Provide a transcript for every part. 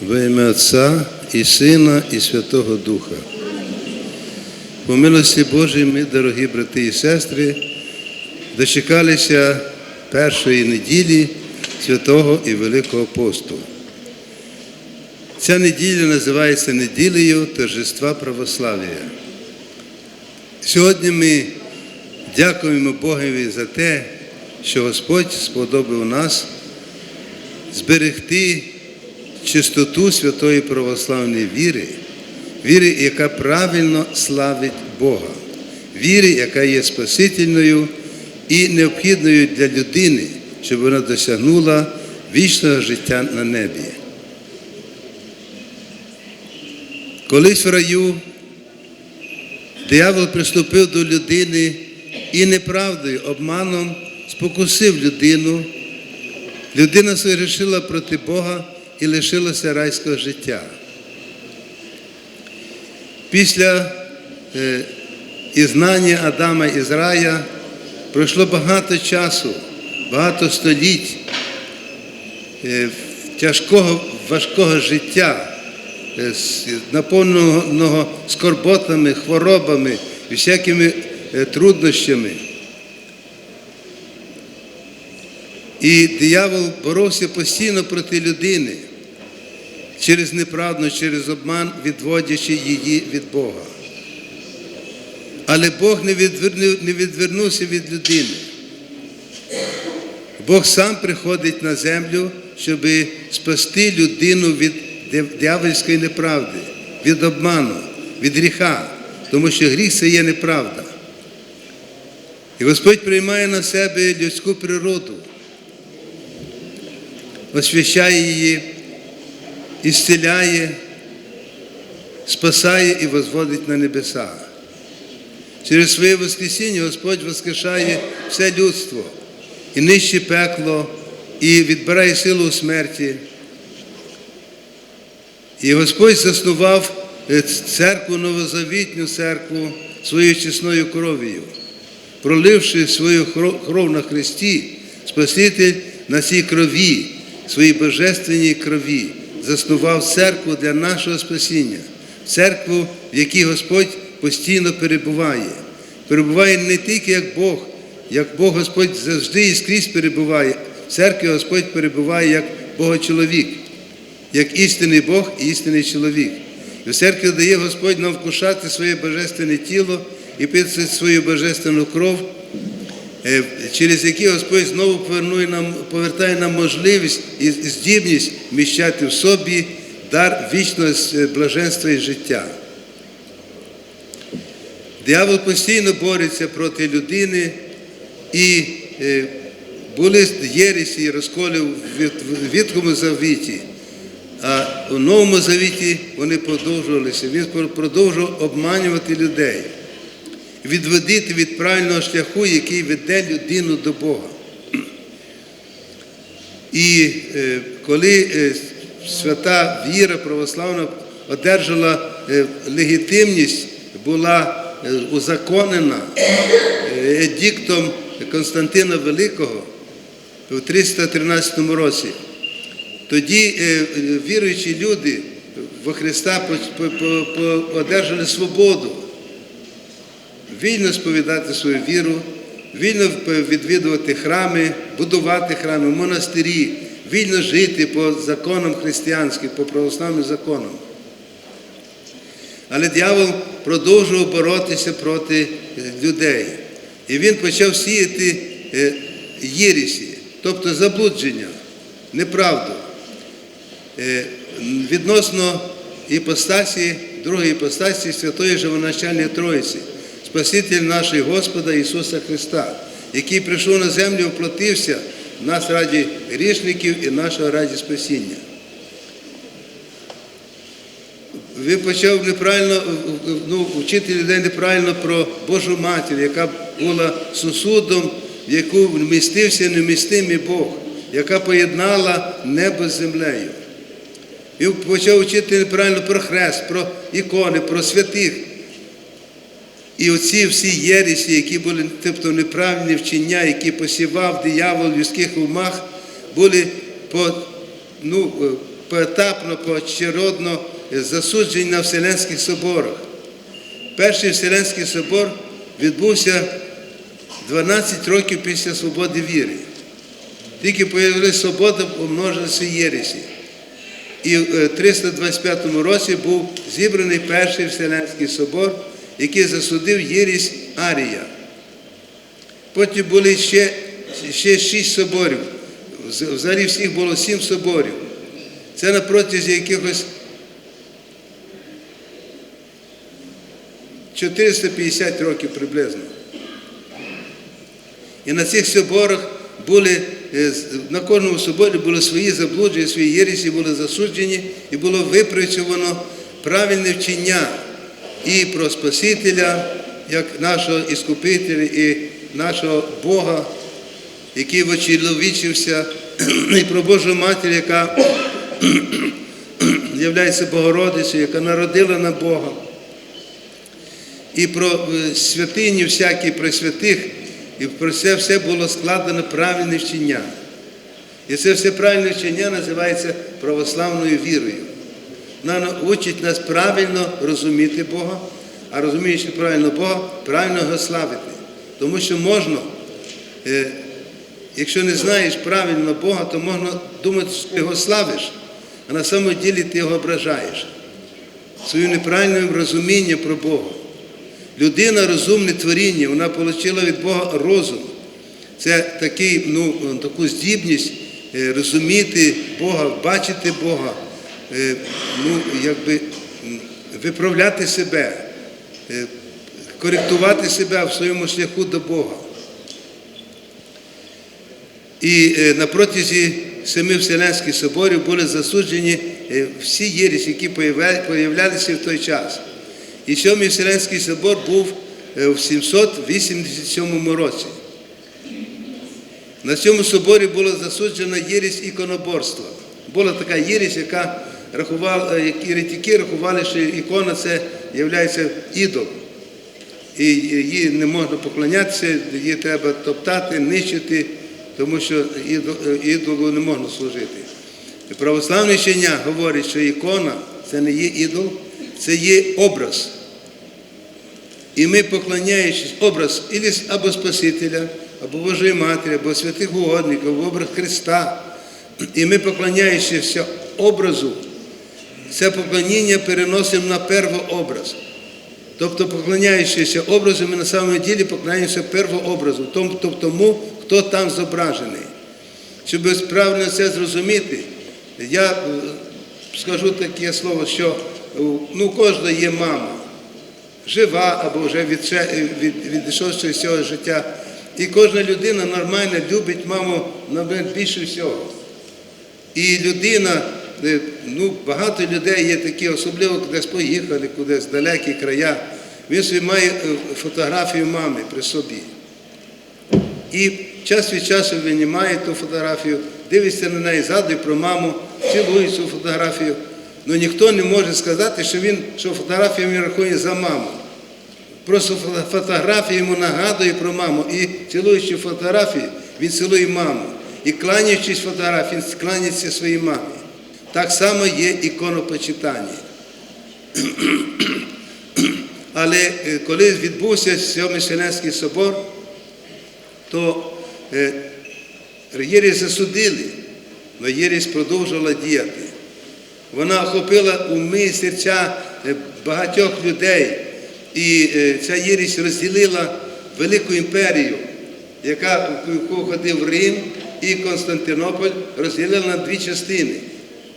Во ім'я Отця і Сина, і Святого Духа. По милості Божій ми, дорогі брати і сестри, дочекалися першої неділі Святого і Великого посту. Ця неділя називається неділею торжества православ'я. Сьогодні ми дякуємо Богові за те, що Господь сподобав нас зберегти чистоту святої православної віри, віри, яка правильно славить Бога, віри, яка є спасительною і необхідною для людини, щоб вона досягнула вічного життя на небі. Колись в раю диявол приступив до людини і неправдою, обманом спокусив людину. Людина согрішила проти Бога і лишилася райського життя. Після е, ізнання Адама із рая пройшло багато часу, багато століть е, тяжкого, важкого життя, е, наповненого скорботами, хворобами і всякими е, труднощами. І диявол боровся постійно проти людини через неправду, через обман, відводячи її від Бога. Але Бог не відвернув- не відвернувся від людини. Бог сам приходить на землю, щоб спасти людину від диявольської неправди, від обману, від гріха, тому що гріх це є неправда. І Господь приймає на себе людську природу, освящає її, ісцеляє, спасає і возводить на небеса. Через своє Воскресіння Господь воскрешає все людство і нищить пекло, і відбирає силу у смерті. І Господь заснував е, церкву, новозавітню церкву своєю чесною кров'ю, проливши свою кров на Христі, Спаситель на цій крові, своїй божественній крові, заснував церкву для нашого спасіння, церкву, в якій Господь постійно перебуває. Перебуває не тільки як Бог, як Бог Господь завжди і скрізь перебуває. В церкві Господь перебуває як Богочоловік, як істинний Бог і істинний чоловік. І в церкві дає Господь нам вкушати своє божественне тіло і пити свою божественну кров, через які Господь знову повернує нам, повертає нам можливість і здібність вміщати в собі дар вічного е, блаженства і життя. Диявол постійно бореться проти людини і е, були єресі розколи в Віт- Віткому завіті, а у Новому Завіті вони продовжувалися. Він продовжував обманювати людей, відводити від правильного шляху, який веде людину до Бога. І е, коли е, свята віра православна одержала е, легітимність, була узаконена едіктом Константина Великого у 313 році, тоді віруючі люди во Христа одержали свободу вільно сповідати свою віру, вільно відвідувати храми, будувати храми, монастирі, вільно жити по законам християнським, по православним законам. Але диявол продовжував боротися проти е, людей. І він почав сіяти е, єресі, тобто заблудження, неправду. Е, Відносно іпостасі, другої іпостасі Святої Живоначальної Троїці, Спаситель нашого Господа Ісуса Христа, який прийшов на землю, оплатився нас раді грішників і нашого раді спасіння. Він почав неправильно ну, вчити людей неправильно про Божу матір, яка була сусудом, в яку вмістився невмістимий Бог, яка поєднала небо з землею. Він почав вчити неправильно про хрест, про ікони, про святих. І оці всі єресі, які були, тобто неправильні вчення, які посівав диявол в людських умах, були по, ну, е, поетапно, поочеродно засуджені на Вселенських соборах. Перший Вселенський собор відбувся 12 років після свободи віри. Тільки появилася свобода, помножилися єресі. І в е, 325 році був зібраний перший Вселенський собор, який засудив єрість Арія. Потім були ще, ще шість соборів. Взагалі всіх було сім соборів. Це на протязі якихось 450 років приблизно. І на цих соборах були, е, на кожному соборі були свої заблудження, свої єресі були засуджені і було випрацьовано правильне вчення і про Спасителя, як нашого іскупителя, і нашого Бога, який вочеловічився, і про Божу Матір, яка є Богородицею, яка народила на Бога і про е, святині всякі, про святих, і про це все було складено правильне вчення. І це все правильне вчення називається православною вірою. Учить нас правильно розуміти Бога, а розуміючи правильно Бога, правильно його славити. Тому що можна, е, якщо не знаєш правильно Бога, то можна думати, що ти його славиш, а на самом ділі ти його ображаєш. Своїм неправильним розумінням про Бога. Людина розумне творіння, вона отримала від Бога розум. Це такий, ну, таку здібність е, розуміти Бога, бачити Бога, ну, якби виправляти себе, е, коректувати себе в своєму шляху до Бога. І е, на протязі семи Вселенських соборів були засуджені е, всі єресі, які появля- появлялися в той час. І сьомий Вселенський собор був е, в 787 році. На цьому соборі була засуджена єресь іконоборства. Була така єресь, яка рахувала, е, які рахували, що ікона це є ідол. І їй не можна поклонятися, її треба топтати, нищити, тому що е, ідолу не можна служити. Православне вчення говорить, що ікона це не є ідол, це є образ. І ми, поклоняючись образ або Спасителя, або Божої Матері, або святих угодників, або образ Христа, і ми, поклоняючися образу, це поклоніння переносимо на первообраз. Тобто, поклоняючися образу, ми на самому ділі поклоняємося первообразу, тобто тому, хто там зображений. Щоб справді це зрозуміти, я е, скажу таке слово, що е, ну, у кожного є мама, жива або вже від, відійшовши з цього життя. І кожна людина нормально любить маму більше всього. І людина, е, ну, багато людей є такі, особливо кудись поїхали, кудись в далекі края. Він собі має е, фотографію мами при собі. І час від часу винімає ту фотографію, дивиться на неї, згадує про маму, цілує цю фотографію. Ну ніхто не може сказати, що він, що фотографію він рахує за маму. Просто фото- фотографія йому нагадує про маму. І цілуючи фотографії, він цілує маму. І кланяючись фотографії, він кланяється своїй мамі. Так само є іконопочитання. Але е, коли відбувся Сьомий Вселенський собор, то е, єресь засудили, але єресь продовжувала діяти. Вона охопила уми і серця е, багатьох людей. І ця єресь розділила велику імперію, яка в яку входив Рим і Константинополь, розділила на дві частини.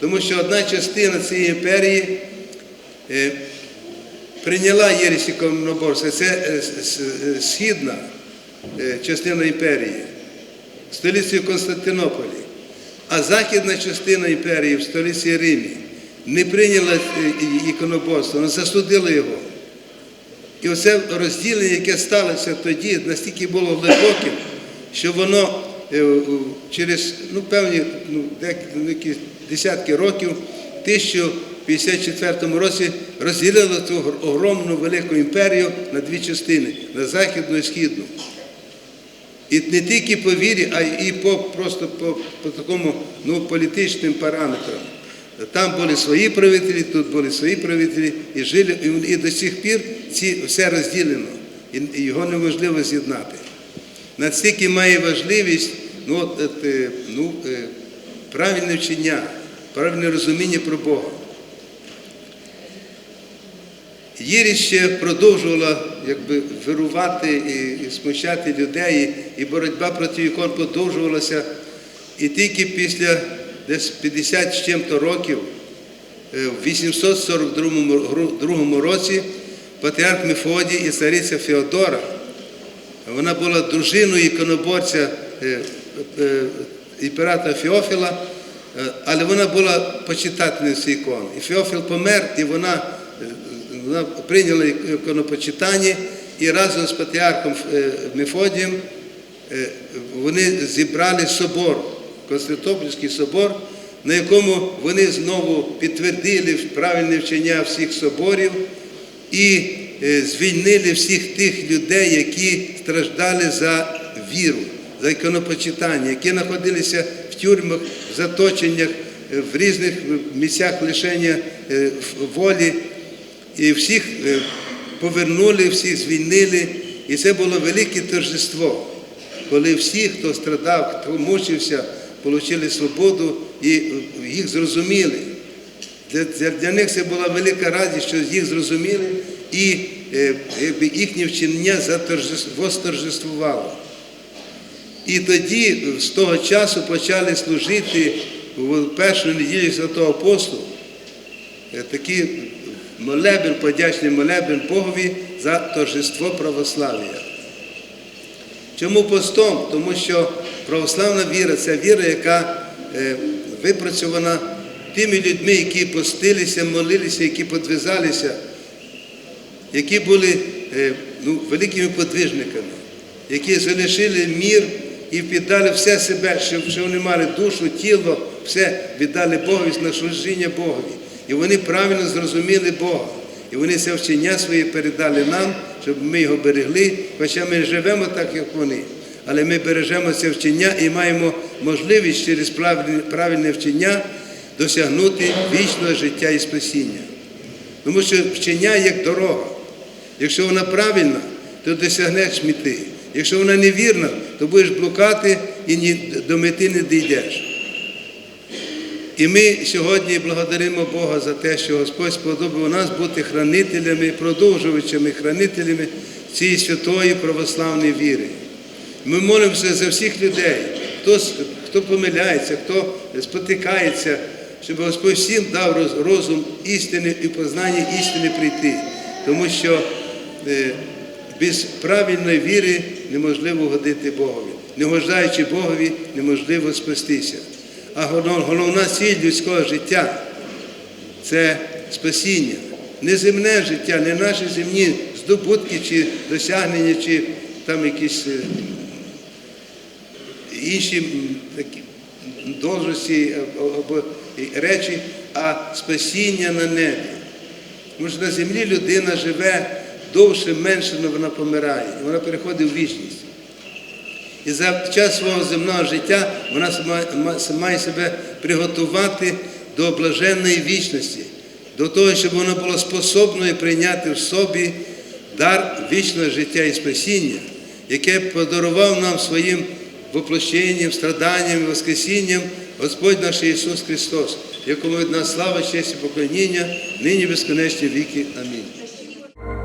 Тому що одна частина цієї імперії е, прийняла єресь іконоборства. Це е, східна е, частина імперії, столицею Константинополі. А західна частина імперії в столиці Римі не прийняла іконоборство, вона засудила його. І оце розділення, яке сталося тоді, настільки було глибоким, що воно через ну, певні ну, дек- ну, десятки років, в 1054 році розділило цю огромну велику імперію на дві частини на західну і східну. І не тільки по вірі, а й по просто по, по такому ну, політичним параметрам. Там були свої правителі, тут були свої правителі, і жили, і, і до сих пір ці, все розділено, і, і його неможливо з'єднати. Настільки має важливість ну, от, от, е, ну, е, правильне вчення, правильне розуміння про Бога. Єрість ще продовжувала якби, вирувати і, і смущати людей, і боротьба проти ікон продовжувалася. І тільки після десь 50 з чим-то років, е, в 842 році, патріарх Мефодій і цариця Феодора, вона була дружиною іконоборця е, е, імператора Феофіла, але вона була почитательницею цих ікон. І Феофіл помер, і вона, е, вона прийняла іконопочитання, і разом з патріархом е, Мефодієм е, вони зібрали собор, Константинопольський собор, на якому вони знову підтвердили правильне вчення всіх соборів і е, звільнили всіх тих людей, які страждали за віру, за іконопочитання, які знаходилися тюрмах, в заточеннях, е, в різних місцях лишення е, волі. І всіх е, повернули, всіх звільнили. І це було велике торжество, коли всі, хто страдав, хто мучився, отримали свободу і е, їх зрозуміли. Для, для, них це була велика радість, що їх зрозуміли і е, якби їхнє вчення восторжествувало. І тоді, з того часу, почали служити в першу неділю Святого Апостолу е, такий молебен, подячний молебен Богові за торжество православ'я. Чому постом? Тому що православна віра це віра, яка е, випрацьована тими людьми, які постилися, молилися, які подвизалися, які були е, ну, великими подвижниками, які залишили мір і віддали все себе, що, вони мали душу, тіло, все віддали Богові на служіння Богові. І вони правильно зрозуміли Бога. І вони це вчення своє передали нам, щоб ми його берегли, хоча ми живемо так, як вони. Але ми бережемо це вчення і маємо можливість через правильне, вчення досягнути вічного життя і спасіння. Тому що вчення як дорога. Якщо вона правильна, то досягнеш мети. Якщо вона невірна, то будеш блукати і ні, до мети не дійдеш. І ми сьогодні благодаримо Бога за те, що Господь сподобав нас бути хранителями, продовжувачами, хранителями цієї святої православної віри. Ми молимося за всіх людей, хто, хто помиляється, хто спотикається, щоб Господь всім дав розум істини і познання істини прийти. Тому що е, без правильної віри неможливо годити Богові. Не гождаючи Богові, неможливо спастися. А головна- ціль людського життя це спасіння. Не земне життя, не наші земні здобутки чи досягнення, чи там якісь е, інші такі должності або речі, а спасіння на небі. Що на землі людина живе довше, менше, але вона помирає, і вона переходить в вічність. І за час свого земного життя вона має себе приготувати до блаженної вічності, до того, щоб вона була способною прийняти в собі дар вічного життя і спасіння, яке подарував нам своїм воплощенням, страданням і воскресінням Господь наш Ісус Христос, якому від нас слава, честь і поклоніння, нині безконечні віки. Амінь.